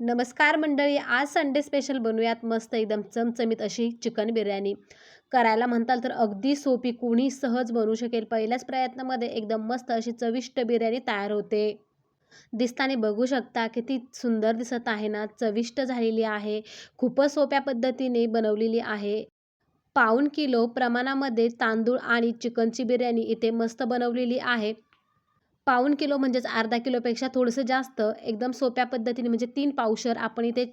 नमस्कार मंडळी आज संडे स्पेशल बनवूयात मस्त एकदम चमचमीत अशी चिकन बिर्याणी. करायला म्हणताल तर अगदी सोपी कोणी सहज बनवू शकेल. पहिल्याच प्रयत्नामध्ये एकदम मस्त अशी चविष्ट बिर्याणी तयार होते. दिसताने बघू शकता किती सुंदर दिसत आहे ना चविष्ट झालेली आहे. खूपच सोप्या पद्धतीने बनवलेली आहे. पाऊण किलो प्रमाणामध्ये तांदूळ आणि चिकनची बिर्याणी इथे मस्त बनवलेली आहे. पाऊण किलो म्हणजेच अर्धा किलोपेक्षा थोडंसं जास्त एकदम सोप्या पद्धतीने म्हणजे तीन पावशर आपण इथे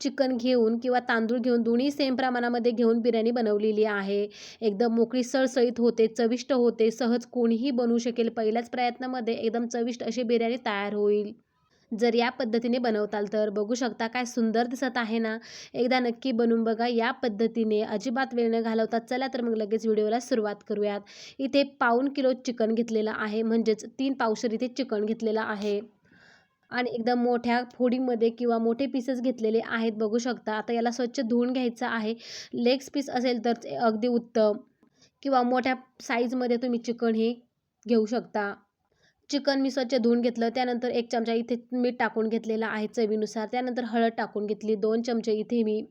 चिकन घेऊन किंवा तांदूळ घेऊन दोन्ही सेम प्रमाणामध्ये घेऊन बिर्याणी बनवलेली आहे. एकदम मोकळी सळसळीत होते चविष्ट होते सहज कोणीही बनवू शकेल. पहिल्याच प्रयत्नामध्ये एकदम चविष्ट अशी बिर्याणी तयार होईल. जर या पद्धतीने बनवताल तर बघू शकता काय सुंदर दिसत आहे ना. एकदा नक्की बनवून बघा या पद्धतीने अजिबात वेळ न घालवता चला तर मग लगेच व्हिडिओला सुरुवात करूयात. इथे पाऊन किलो चिकन घेतलेलं आहे म्हणजेच तीन पावशर इथे चिकन घेतलेलं आहे. आणि एकदम मोठ्या फोडीमध्ये किंवा मोठे पीसेस घेतलेले आहेत बघू शकता. आता याला स्वच्छ धुवून घ्यायचं आहे. लेग्स पीस असेल तर अगदी उत्तम. किंवा मोठ्या साईजमध्ये तुम्ही चिकन हे घेऊ शकता. चिकन मी स्वच्छ धुवून घेतलं. त्यानंतर एक चमचा इथे मीठ टाकून घेतलेला आहे चवीनुसार. त्यानंतर हळद टाकून घेतली. दोन चमचे इथे मी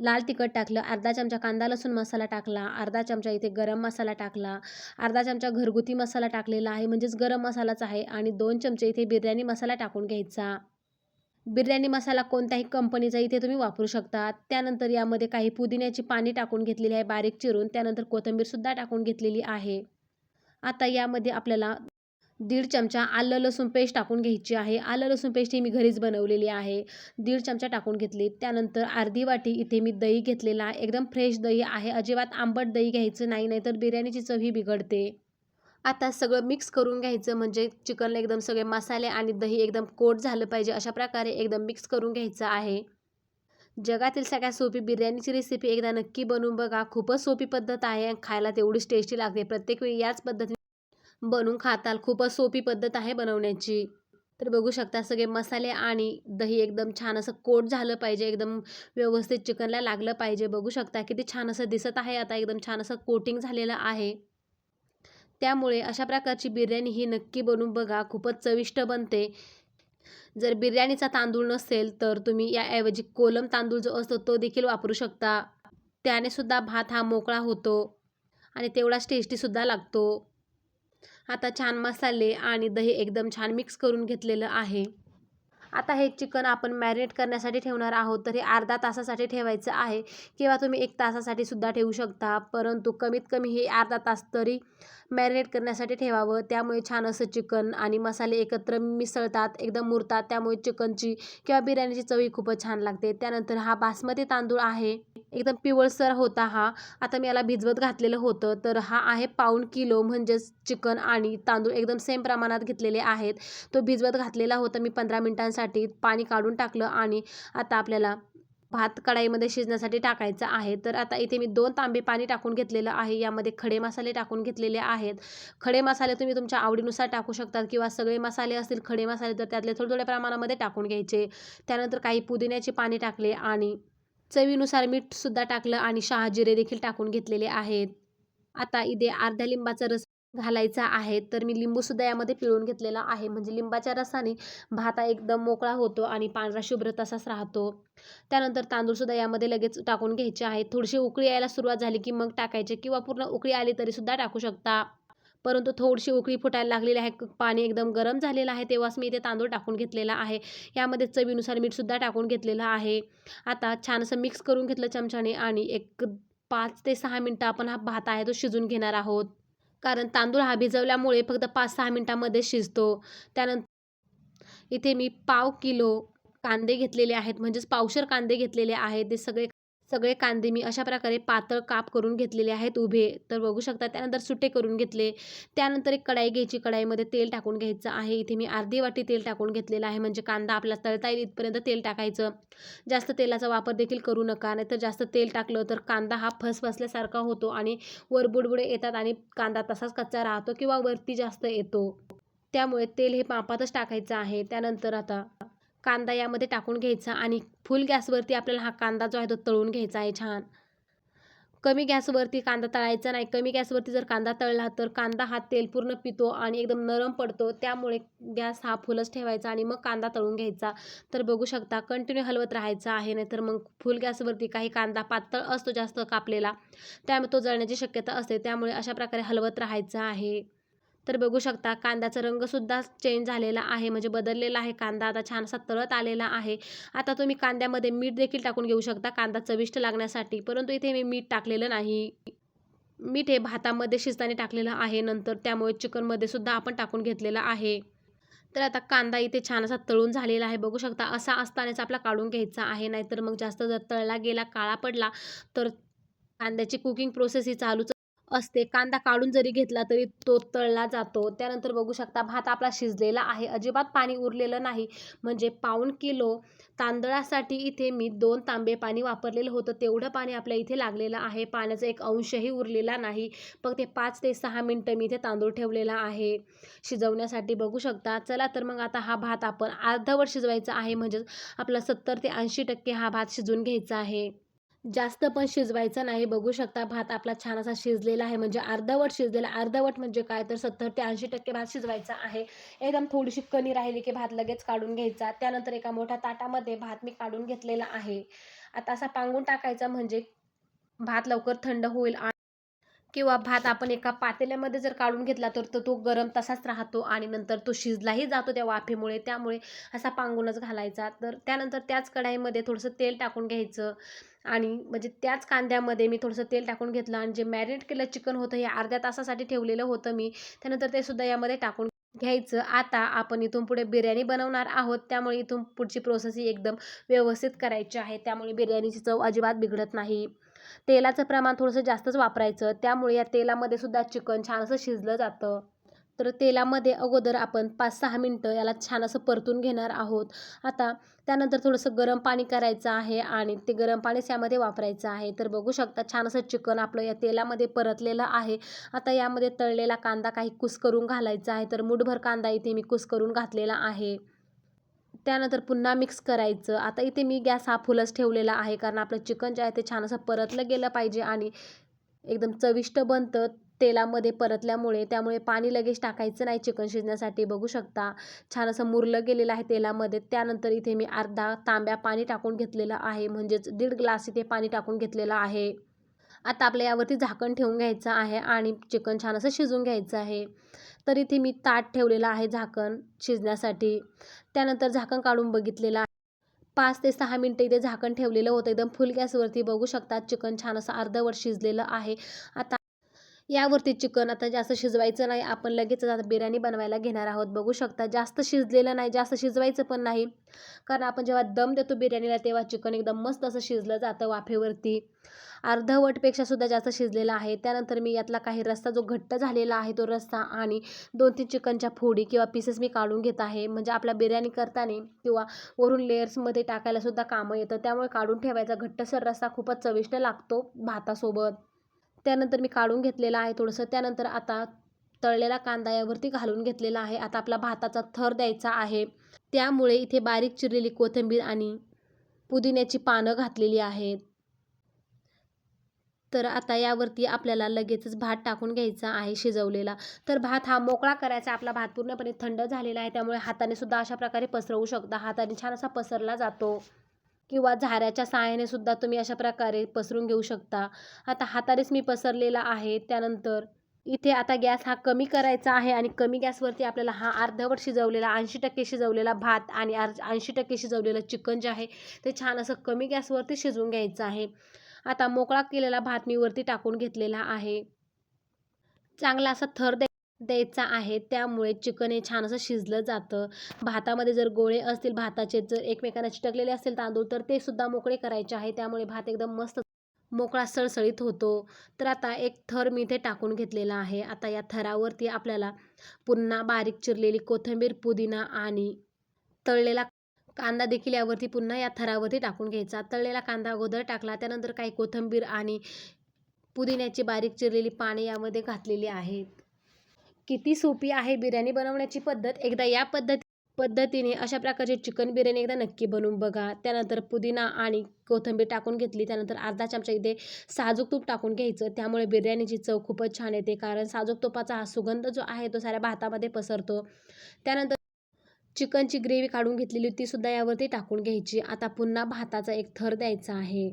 लाल तिखट टाकलं. अर्धा चमचा कांदा लसूण मसाला टाकला. अर्धा चमचा इथे गरम मसाला टाकला. अर्धा चमचा घरगुती मसाला टाकलेला आहे. म्हणजेच गरम मसालाच आहे. आणि दोन चमचे इथे बिर्याणी मसाला टाकून घ्यायचा. बिर्याणी मसाला कोणत्याही कंपनीचा इथे तुम्ही वापरू शकता. त्यानंतर यामध्ये काही पुदिन्याची पाणी टाकून घेतलेली आहे. बारीक चिरून. त्यानंतर कोथिंबीरसुद्धा टाकून घेतलेली आहे. आता यामध्ये आपल्याला दीड चमचा आलं लसूण पेस्ट टाकून घ्यायची आहे. आलं लसूण पेस्ट ही मी घरीच बनवलेली आहे. दीड चमचा टाकून घेतली. त्यानंतर अर्धी वाटी इथे मी दही घेतलेला आहे. एकदम फ्रेश दही आहे. अजिबात आंबट दही घ्यायचं नाही नाहीतर बिर्याणीची चवही बिघडते. आता सगळं मिक्स करून घ्यायचं म्हणजे चिकनला एकदम सगळे मसाले आणि दही एकदम कोट झालं पाहिजे अशा प्रकारे एकदम मिक्स करून घ्यायचं आहे. जगातील सगळ्यात सोपी बिर्याणीची रेसिपी एकदा नक्की बनवून बघा. खूपच सोपी पद्धत आहे खायला तेवढीच टेस्टी लागते. प्रत्येक वेळी याच पद्धतीने बनवून खाताल. खूपच सोपी पद्धत आहे बनवण्याची. तर बघू शकता सगळे मसाले आणि दही एकदम छान असं कोट झालं पाहिजे. एकदम व्यवस्थित चिकनला लागलं पाहिजे. बघू शकता किती छान असं दिसत आहे. आता एकदम छान असं कोटिंग झालेलं आहे. त्यामुळे अशा प्रकारची बिर्याणी ही नक्की बनवून बघा. खूपच चविष्ट बनते. जर बिर्याणीचा तांदूळ नसेल तर तुम्ही याऐवजी कोलम तांदूळ जो असतो तो देखील वापरू शकता. त्याने सुद्धा भात हा मोकळा होतो आणि तेवढाच टेस्टीसुद्धा लागतो. आता छान मसाले आणि दही एकदम छान मिक्स करून घेतलेलं आहे. आता हे चिकन आपण मॅरिनेट करण्यासाठी ठेवणार आहोत. तर हे अर्धा तासासाठी ठेवायचं आहे. किंवा तुम्ही एक तासासाठी सुद्धा ठेवू शकता. परंतु कमीत कमी हे अर्धा तास तरी मॅरिनेट करण्यासाठी ठेवावं. त्यामुळे छान असं चिकन आणि मसाले एकत्र मिसळतात एकदम मुरतात. त्यामुळे चिकनची किंवा बिर्याणीची चवी खूपच छान लागते. त्यानंतर हा बासमती तांदूळ आहे. एकदम पिवळसर होता हा. आता मी याला भिजवत घातलेलं होतं. तर हा आहे पाऊण किलो म्हणजेच चिकन आणि तांदूळ एकदम सेम प्रमाणात घेतलेले आहेत. तो भिजवत घातलेला होता मी पंधरा मिनटांसाठी. पाणी काढून टाकलं आणि आता आपल्याला भात कढाईमध्ये शिजण्यासाठी टाकायचं आहे. तर आता इथे मी दोन तांबे पाणी टाकून घेतलेलं आहे. यामध्ये खडे मसाले टाकून घेतलेले आहेत. खडे मसाले तुम्ही तुमच्या आवडीनुसार टाकू शकतात किंवा सगळे मसाले असतील खडे मसाले तर त्यातले थोडे थोड्या प्रमाणामध्ये टाकून घ्यायचे. त्यानंतर काही पुदिन्याचे पाणी टाकले आणि चवीनुसार मीठसुद्धा टाकलं आणि शहाजिरे देखील टाकून घेतलेले आहेत. आता इथे अर्ध्या लिंबाचा रस घालायचा आहे तर मी लिंबूसुद्धा यामध्ये पिळून घेतलेला आहे. म्हणजे लिंबाच्या रसाने भात हा एकदम मोकळा होतो आणि पांढरा शुभ्र तसाच राहतो. त्यानंतर तांदूळसुद्धा यामध्ये लगेच टाकून घ्यायचे आहेत. थोडीशी उकळी यायला सुरुवात झाली की मग टाकायचे किंवा पूर्ण उकळी आली तरीसुद्धा टाकू शकता. परंतु थोडीशी उकळी फुटायला लागलेली आहे. पाणी एकदम गरम झालेलं आहे. तेव्हाच मी इथे तांदूळ टाकून घेतलेला आहे. यामध्ये चवीनुसार मीठसुद्धा टाकून घेतलेलं आहे. आता छान असं मिक्स करून घेतलं चमच्याने आणि एक पाच ते सहा मिनटं आपण हा भात आहे तो शिजून घेणार आहोत. कारण तांदूळ हा भिजवल्यामुळे फक्त पाच सहा मिनटामध्ये शिजतो. त्यानंतर इथे मी पाव किलो कांदे घेतलेले आहेत. म्हणजेच पावशर कांदे घेतलेले आहेत. ते सगळे सगळे कांदे मी अशा प्रकारे पातळ काप करून घेतलेले आहेत उभे. तर बघू शकता त्यानंतर सुटे करून घेतले. त्यानंतर एक कढाई घ्यायची. कढाईमध्ये तेल टाकून घ्यायचं आहे. इथे मी अर्धी वाटी तेल टाकून घेतलेलं आहे. म्हणजे कांदा आपला तळता येईल इथपर्यंत तेल टाकायचं. जास्त तेलाचा वापर देखील करू नका. नाहीतर जास्त तेल टाकलं तर कांदा हा फसफसल्यासारखा होतो आणि वर बुडबुडे येतात आणि कांदा तसाच कच्चा राहतो किंवा वरती जास्त येतो. त्यामुळे तेल हे मापातच टाकायचं आहे. त्यानंतर आता कांदा यामध्ये टाकून घ्यायचा आणि फुल गॅसवरती आपल्याला हा कांदा जो आहे तो तळून घ्यायचा आहे छान. कमी गॅसवरती कांदा तळायचा नाही. कमी गॅसवरती जर कांदा तळला तर कांदा हा तेल पूर्ण पितो आणि एकदम नरम पडतो. त्यामुळे गॅस हा फुलच ठेवायचा आणि मग कांदा तळून घ्यायचा. तर बघू शकता कंटिन्यू हलवत राहायचा आहे. नाहीतर मग फुल गॅसवरती काही कांदा पातळ असतो जास्त कापलेला. त्यामुळे तो जळण्याची शक्यता असते. त्यामुळे अशा प्रकारे हलवत राहायचं आहे. तर बघू शकता कांद्याचा रंगसुद्धा चेंज झालेला आहे. म्हणजे बदललेला आहे कांदा. आता छान असा तळत आलेला आहे. आता तुम्ही कांद्यामध्ये मीठ देखील टाकून घेऊ शकता कांदा चविष्ट लागण्यासाठी. परंतु इथे मी मीठ टाकलेलं नाही. मीठ हे भातामध्ये शिजताना टाकलेलं आहे. नंतर त्यामुळे चिकनमध्ये सुद्धा आपण टाकून घेतलेलं आहे. तर आता कांदा इथे छान असा तळून झालेला आहे. बघू शकता असा असतानाच आपला काढून घ्यायचा आहे. नाहीतर मग जास्त जर तळला गेला काळा पडला तर कांद्याची कुकिंग प्रोसेस ही चालूच असते. कांदा काढून जरी घेतला तरी तो तळला जातो. त्यानंतर बघू शकता भात आपला शिजलेला आहे. अजिबात पाणी उरलेलं नाही. म्हणजे पाऊण किलो तांदळासाठी इथे मी दोन तांबे पाणी वापरलेलं होतं. तेवढं पाणी आपल्या इथे लागलेलं आहे. पाण्याचा एक अंशही उरलेला नाही. फक्त ते पाच ते सहा मिनटं मी इथे तांदूळ ठेवलेला आहे शिजवण्यासाठी. बघू शकता. चला तर मग आता हा भात आपण अर्धवट शिजवायचा आहे. म्हणजेच आपला सत्तर ते ऐंशी टक्के हा भात शिजून घ्यायचा आहे. जास्त पण शिजवायचं नाही. बघू शकता भात आपला छान असा शिजलेला आहे. म्हणजे अर्धवट शिजलेला अर्धवट म्हणजे काय? तर सत्तर ते ऐंशी टक्के भात शिजवायचा आहे. एकदम थोडीशी कणी राहिली की भात लगेच काढून घ्यायचा. त्यानंतर एका मोठ्या ताटामध्ये भात मी काढून घेतलेला आहे. आता असा पांगून टाकायचा म्हणजे भात लवकर थंड होईल किंवा भात आपण एका पातेल्यामध्ये जर काढून घेतला तर तो तो गरम तसाच राहतो आणि नंतर तो शिजलाही जातो त्या वाफेमुळे. त्यामुळे असा पांगूनच घालायचा. तर त्यानंतर त्याच कढाईमध्ये थोडंसं तेल टाकून घ्यायचं. आणि म्हणजे त्याच कांद्यामध्ये मी थोडंसं तेल टाकून घेतलं. आणि जे मॅरिनेट केलं चिकन होतं हे अर्ध्या तासासाठी ठेवलेलं होतं मी. त्यानंतर ते सुद्धा यामध्ये टाकून घ्यायचं. आता आपण इथून पुढे बिर्याणी बनवणार आहोत. त्यामुळे इथून पुढची प्रोसेस ही एकदम व्यवस्थित करायची आहे. त्यामुळे बिर्याणीची चव अजिबात बिघडत नाही. तेलाचं प्रमाण थोडंसं जास्तच वापरायचं. त्यामुळे या तेलामध्ये सुद्धा चिकन छान असं शिजलं जातं. तर तेलामध्ये अगोदर आपण पाच सहा मिनटं याला छान असं परतून घेणार आहोत. आता त्यानंतर थोडंसं गरम पाणी करायचं आहे आणि ते गरम पाणीच यामध्ये वापरायचं आहे. तर बघू शकता छान असं चिकन आपलं या तेलामध्ये परतलेलं आहे. आता यामध्ये तळलेला कांदा काही कुस करून घालायचा आहे. तर मुठभर कांदा इथे मी कुस करून घातलेला आहे. त्यानंतर पुन्हा मिक्स करायचं. आता इथे मी गॅस हा फुलच ठेवलेला आहे. कारण आपलं चिकन जे आहे ते छान असं परतलं गेलं पाहिजे आणि एकदम चविष्ट बनतं. तेलामध्ये परतल्यामुळे त्यामुळे पाणी लगेच टाकायचं नाही चिकन शिजण्यासाठी. बघू शकता छान असं मुरलं गेलेलं आहे तेलामध्ये. त्यानंतर इथे मी अर्धा तांब्या पाणी टाकून घेतलेलं आहे म्हणजेच दीड ग्लास इथे पाणी टाकून घेतलेलं आहे. आता आपल्या यावरती झाकण ठेवून घ्यायचं आहे आणि चिकन छान असं शिजून घ्यायचं आहे. तर इथे मी ताट ठेवलेलं आहे झाकण शिजण्यासाठी. त्यानंतर झाकण काढून बघितलेलं आहे. पाच ते सहा मिनटं इथे झाकण ठेवलेलं होतं. एकदम फुल गॅसवरती बघू शकतात चिकन छान असं अर्धवट शिजलेलं आहे. आता यावरती चिकन आता जास्त शिजवायचं नाही. आपण लगेचच आता बिर्याणी बनवायला घेणार आहोत. बघू शकता जास्त शिजलेलं नाही जास्त शिजवायचं पण नाही. कारण आपण जेव्हा दम देतो बिर्याणीला तेव्हा चिकन एकदम मस्त असं शिजलं जातं वाफेवरती. अर्धवटपेक्षा सुद्धा जास्त शिजलेला आहे. त्यानंतर मी यातला काही रस्ता जो घट्ट झालेला आहे तो रस्सा आणि दोन तीन चिकनच्या फोडी किंवा पीसेस मी काढून घेत आहे. म्हणजे आपल्या बिर्याणी करताना किंवा वरून लेअर्समध्ये टाकायला सुद्धा कामं येतं. त्यामुळे काढून ठेवायचा घट्टसर रस्सा खूपच चविष्ट लागतो भातासोबत. त्यानंतर मी काढून घेतलेलं आहे थोडंसं. त्यानंतर आता तळलेला कांदा यावरती घालून घेतलेला आहे. आता आपला भाताचा थर द्यायचा आहे. त्यामुळे इथे बारीक चिरलेली कोथिंबीर आणि पुदिन्याची पानं घातलेली आहेत. तर आता यावरती आपल्याला लगेचच भात टाकून घ्यायचा आहे शिजवलेला. तर भात हा मोकळा करायचा. आपला भात पूर्णपणे थंड झालेला आहे. त्यामुळे हाताने सुद्धा अशा प्रकारे पसरवू शकता. हाताने छान असा पसरला जातो. किंवा झाऱ्याच्या सहाय्याने सुद्धा तुम्ही अशा प्रकारे पसरून घेऊ शकता. आता हातानेच मी पसरलेला आहे. त्यानंतर इथे आता गॅस हा कमी करायचा आहे आणि कमी गॅसवरती आपल्याला हा अर्धवट शिजवलेला ऐंशी टक्के शिजवलेला भात आणि अर् ऐंशी टक्के शिजवलेलं चिकन जे आहे ते छान असं कमी गॅसवरती शिजवून घ्यायचं आहे. आता मोकळा केलेला भात मी वरती टाकून घेतलेला आहे. चांगला असा थर द्यायचा आहे. त्यामुळे चिकन हे छान असं शिजलं जातं. भातामध्ये जर गोळे असतील भाताचे जर एकमेकांना चिटकलेले असतील तांदूळ तर ते सुद्धा मोकळे करायचे आहे. त्यामुळे भात एकदम मस्त मोकळा सळसळीत होतो. तर आता एक थर मी इथे टाकून घेतलेला आहे. आता या थरावरती आपल्याला पुन्हा बारीक चिरलेली कोथिंबीर पुदिना आणि तळलेला कांदा देखील यावरती पुन्हा या थरावरती टाकून घ्यायचा. तळलेला कांदा अगोदर टाकला. त्यानंतर काही कोथिंबीर आणि पुदिन्याची बारीक चिरलेली पाने यामध्ये घातलेली आहेत. किती सोपी आहे बिर्याणी बनवण्याची पद्धत? एकदा या पद्धत पद्धतीने अशा प्रकारची चिकन बिर्याणी एकदा नक्की बनवून बघा. त्यानंतर पुदिना आणि कोथिंबीर टाकून घेतली. त्यानंतर अर्धा चमचा इथे साजूक तूप टाकून घ्यायचं. त्यामुळे बिर्याणीची चव खूपच छान येते. कारण साजूक तुपाचा हा सुगंध जो आहे तो साऱ्या भातामध्ये पसरतो. त्यानंतर चिकनची ग्रेव्ही काढून घेतलेली ती सुद्धा यावरती टाकून घ्यायची. आता पुन्हा भाताचा एक थर द्यायचा आहे.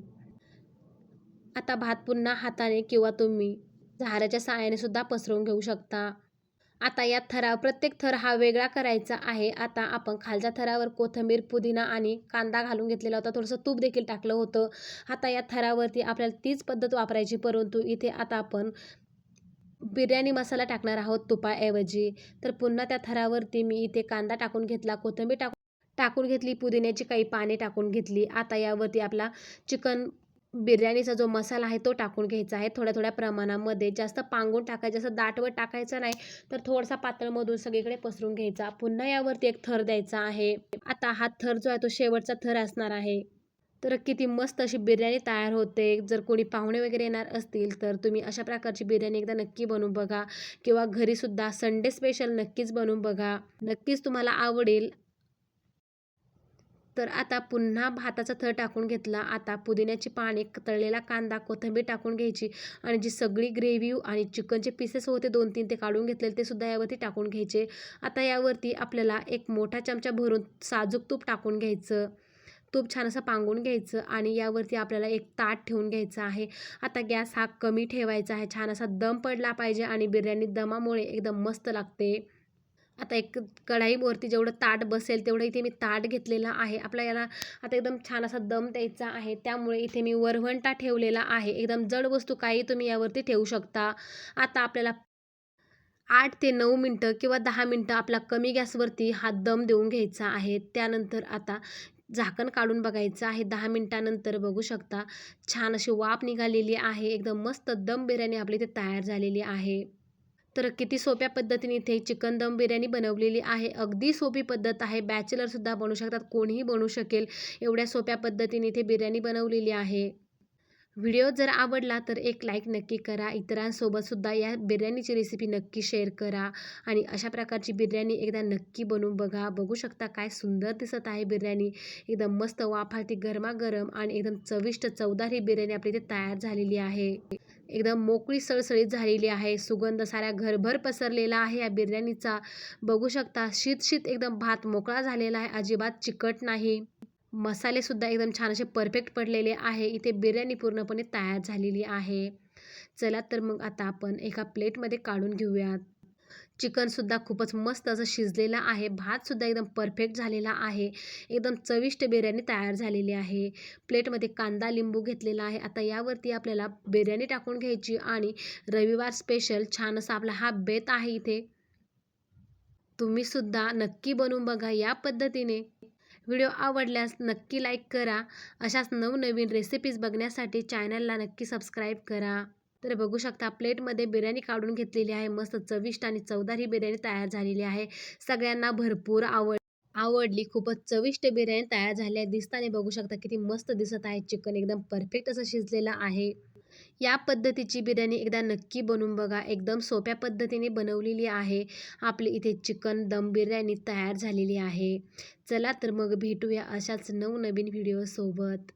आता भात पुन्हा हाताने किंवा तुम्ही झाऱ्याच्या साहाय्याने सुद्धा पसरवून घेऊ शकता. आता या थराव प्रत्येक थर हा वेगळा करायचा आहे. आता आपण खालच्या थरावर कोथिंबीर पुदिना आणि कांदा घालून घेतलेला होता. थोडंसं तूप देखील टाकलं होतं. आता या थरावरती आपल्याला तीच पद्धत वापरायची. परंतु इथे आता आपण बिर्याणी मसाला टाकणार आहोत तुपाऐवजी. तर पुन्हा त्या थरावरती मी इथे कांदा टाकून घेतला कोथिंबीर टाकून टाकून घेतली पुदिन्याची काही पाने टाकून घेतली. आता यावरती आपला चिकन बिर्याणीचा जो मसाला आहे तो टाकून घ्यायचा आहे. थोड्या थोड्या प्रमाणामध्ये जास्त पांगून टाकायचं असं दाटवट टाकायचं नाही तर थोडासा पातळमधून सगळीकडे पसरून घ्यायचा. पुन्हा यावरती एक थर द्यायचा आहे. आता हा थर जो आहे तो शेवटचा थर असणार आहे. तर किती मस्त अशी बिर्याणी तयार होते. जर कोणी पाहुणे वगैरे येणार असतील तर तुम्ही अशा प्रकारची बिर्याणी एकदा नक्की बनवून बघा. किंवा घरीसुद्धा संडे स्पेशल नक्कीच बनवून बघा. नक्कीच तुम्हाला आवडेल. तर आता पुन्हा भाताचा थर टाकून घेतला. आता पुदिन्याची पाने तळलेला कांदा कोथिंबीर टाकून घ्यायची आणि जी सगळी ग्रेव्ही आणि चिकनचे पीसेस होते दोन तीन ते काढून घेतलेले ते सुद्धा यावरती टाकून घ्यायचे. आता यावरती आपल्याला एक मोठा चमचा भरून साजूक तूप टाकून घ्यायचं. तूप छान असं पांगून घ्यायचं आणि यावरती आपल्याला एक ताट ठेवून घ्यायचं आहे. आता गॅस हा कमी ठेवायचा आहे. छान असा दम पडला पाहिजे आणि बिर्याणी दमामुळे एकदम मस्त लागते. आता एक कढाईवरती जेवढं ताट बसेल तेवढं इथे मी ताट घेतलेलं आहे. आपला याला आता एकदम छान असा दम द्यायचा आहे. त्यामुळे इथे मी वरवंटा ठेवलेला आहे. एकदम जड वस्तू काही तुम्ही यावरती ठेवू शकता. आता आपल्याला आठ ते नऊ मिनटं किंवा दहा मिनटं आपला कमी गॅसवरती हा दम देऊन घ्यायचा आहे. त्यानंतर आता झाकण काढून बघायचं आहे. दहा मिनटानंतर बघू शकता. छान अशी वाफ निघालेली आहे. एकदम मस्त दम बिर्याणी आपली इथे तयार झालेली आहे. तर किती सोप्या पद्धतीने इथे चिकन दम बिर्याणी बनवलेली आहे. अगदी सोपी पद्धत आहे. बॅचलरसुद्धा बनवू शकतात. कोणीही बनवू शकेल एवढ्या सोप्या पद्धतीने इथे बिर्याणी बनवलेली आहे. व्हिडिओ जर आवडला तर एक लाईक नक्की करा. इतरांसोबतसुद्धा या बिर्याणीची रेसिपी नक्की शेअर करा. आणि अशा प्रकारची बिर्याणी एकदा नक्की बनवून बघा. बघू शकता काय सुंदर दिसत आहे बिर्याणी. एकदम मस्त वाफाळती गरमागरम आणि एकदम चविष्ट चवदार ही बिर्याणी आपली इथे तयार झालेली आहे. एकदम मोकळी सळसळीत झालेली आहे. सुगंध साऱ्या घरभर पसरलेला आहे. या बिर्याणीचा बघू शकता शीत शीत एकदम भात मोकळा झालेला आहे. अजिबात चिकट नाही. मसालेसुद्धा एकदम छान असे परफेक्ट पडलेले आहे. इथे बिर्याणी पूर्णपणे तयार झालेली आहे. चला तर मग आता आपण एका प्लेटमध्ये काढून घेऊयात. चिकनसुद्धा खूपच मस्त असं शिजलेलं आहे. भातसुद्धा एकदम परफेक्ट झालेला आहे. एकदम चविष्ट बिर्याणी तयार झालेली आहे. प्लेटमध्ये कांदा लिंबू घेतलेला आहे. आता यावरती आपल्याला बिर्याणी टाकून घ्यायची आणि रविवार स्पेशल छान असा आपला हा बेत आहे इथे. तुम्हीसुद्धा नक्की बनवून बघा या पद्धतीने. व्हिडिओ आवडल्यास नक्की लाईक करा. अशाच नवनवीन रेसिपीज बघण्यासाठी चॅनलला नक्की सबस्क्राईब करा. तर बघू शकता प्लेटमध्ये बिर्याणी काढून घेतलेली आहे. मस्त चविष्ट आणि चवदार ही बिर्याणी तयार झालेली आहे. सगळ्यांना भरपूर आवड आवडली. खूपच चविष्ट बिर्याणी तयार झाली आहे. दिसताना बघू शकता किती मस्त दिसत आहे. चिकन एकदम परफेक्ट असं शिजलेलं आहे. या पद्धतीची बिर्याणी एकदा नक्की बनवून बघा. एकदम सोप्या पद्धतीने बनवलेली आहे. आपली इथे चिकन दम बिर्याणी तयार झालेली आहे. चला तर मग भेटूया अशाच नवनवीन व्हिडिओसोबत